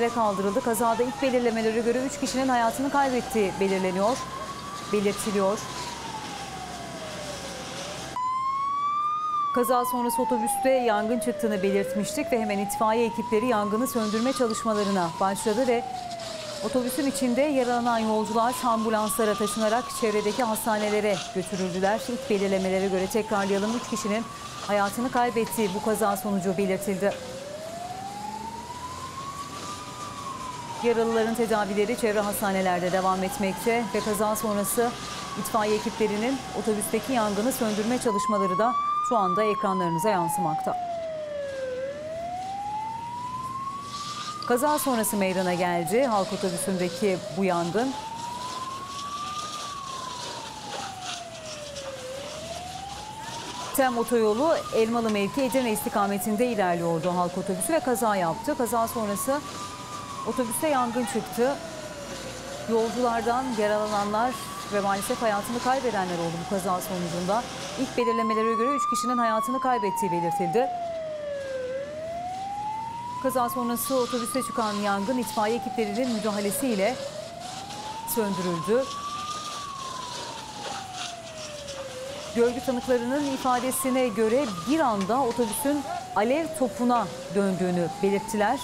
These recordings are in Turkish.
hastanelere kaldırıldı. Kazada ilk belirlemelere göre 3 kişinin hayatını kaybettiği belirleniyor, belirtiliyor. Kaza sonrası otobüste yangın çıktığını belirtmiştik ve hemen itfaiye ekipleri yangını söndürme çalışmalarına başladı ve otobüsün içinde yaralanan yolcular ambulanslara taşınarak çevredeki hastanelere götürüldüler. İlk belirlemelere göre tekrarlayalım 3 kişinin hayatını kaybettiği bu kaza sonucu belirtildi. Yaralıların tedavileri çevre hastanelerde devam etmekte ve kaza sonrası itfaiye ekiplerinin otobüsteki yangını söndürme çalışmaları da şu anda ekranlarınıza yansımakta. Kaza sonrası meydana geldi halk otobüsündeki bu yangın. Tem otoyolu Elmalı mevki Edirne istikametinde ilerliyordu halk otobüsü ve kaza yaptı. Kaza sonrası otobüste yangın çıktı. Yolculardan yaralananlar ve maalesef hayatını kaybedenler oldu bu kaza sonucunda. İlk belirlemelere göre 3 kişinin hayatını kaybettiği belirtildi. Kaza sonrası otobüste çıkan yangın itfaiye ekiplerinin müdahalesiyle söndürüldü. Görgü tanıklarının ifadesine göre bir anda otobüsün alev topuna döndüğünü belirttiler.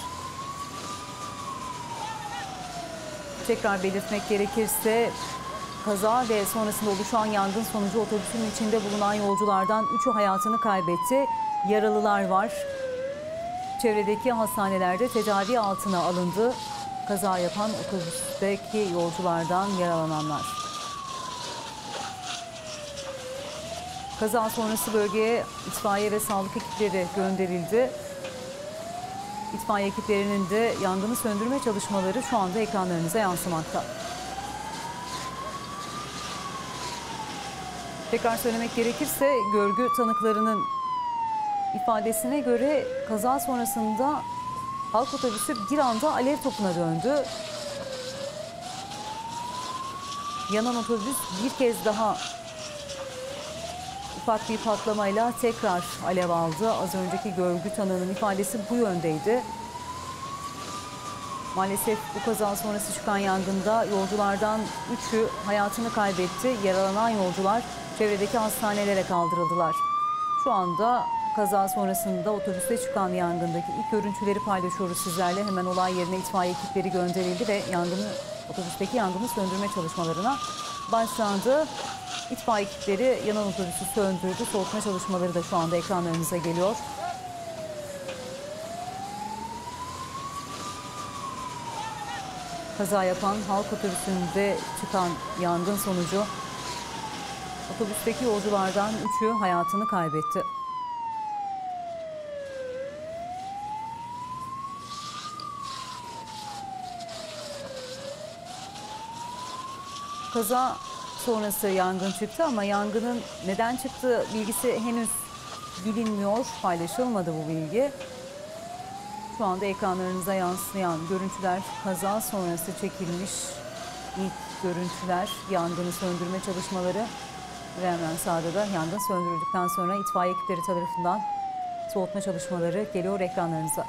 Tekrar belirtmek gerekirse kaza ve sonrasında oluşan yangın sonucu otobüsün içinde bulunan yolculardan 3'ü hayatını kaybetti. Yaralılar var. Çevredeki hastanelerde tedavi altına alındı. Kaza yapan otobüsteki yolculardan yaralananlar. Kaza sonrası bölgeye itfaiye ve sağlık ekipleri gönderildi. İtfaiye ekiplerinin de yangını söndürme çalışmaları şu anda ekranlarınıza yansımakta. Tekrar söylemek gerekirse görgü tanıklarının ifadesine göre kaza sonrasında halk otobüsü bir anda alev topuna döndü. Yanan otobüs bir kez daha ufak bir patlamayla tekrar alev aldı. Az önceki görgü tanığının ifadesi bu yöndeydi. Maalesef bu kaza sonrası çıkan yangında yolculardan üçü hayatını kaybetti. Yaralanan yolcular çevredeki hastanelere kaldırıldılar. Şu anda kaza sonrasında otobüste çıkan yangındaki ilk görüntüleri paylaşıyoruz sizlerle. Hemen olay yerine itfaiye ekipleri gönderildi ve yangını otobüsteki yangını söndürme çalışmalarına başlandı. İtfaiye ekipleri yanan otobüsü söndürdü. Soğutma çalışmaları da şu anda ekranlarınıza geliyor. Kaza yapan halk otobüsünde çıkan yangın sonucu otobüsteki yolculardan üçü hayatını kaybetti. Kaza sonrası yangın çıktı ama yangının neden çıktığı bilgisi henüz bilinmiyor, paylaşılmadı bu bilgi. Şu anda ekranlarınıza yansıyan görüntüler kaza sonrası çekilmiş ilk görüntüler, yangını söndürme çalışmaları ve hemen sağda da yangın söndürüldükten sonra itfaiye ekipleri tarafından soğutma çalışmaları geliyor ekranlarınıza.